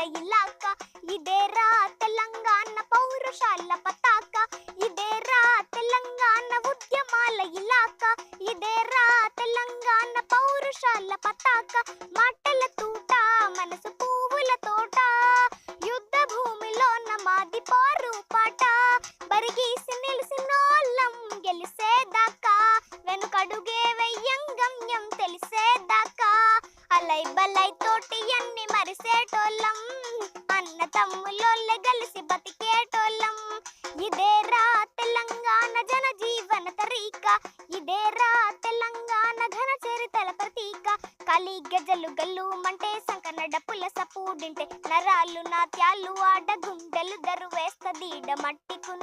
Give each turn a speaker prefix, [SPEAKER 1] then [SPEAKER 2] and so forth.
[SPEAKER 1] పౌరుల ఇలాక ఇదేరా తెలంగాణ పౌరుషాల పతాక ఇదేరా తెలంగాణ ఉద్యమాల ఇలాక ఇదేరా తెలంగాణ పౌరుషాల పతాక మాటల తూట మనసు పువ్వుల తోట యుద్ధ భూమిలో నమాది పారు పాట. అన్ని అన్న తమ్ములోళ్ళే కలిసి బతికేటోళ్ళం. ఇదేరా తెలంగాణ జన జీవన తరీక. ఇదేరా తెలంగాణ ఘన చరితల ప్రతీక. కలి గజలు గల్లు మంటే సంకనడ పులస పూడింటే నరాలు నాట్యాలు ఆడ గుండెలు దరువేస్తదీడ మట్టి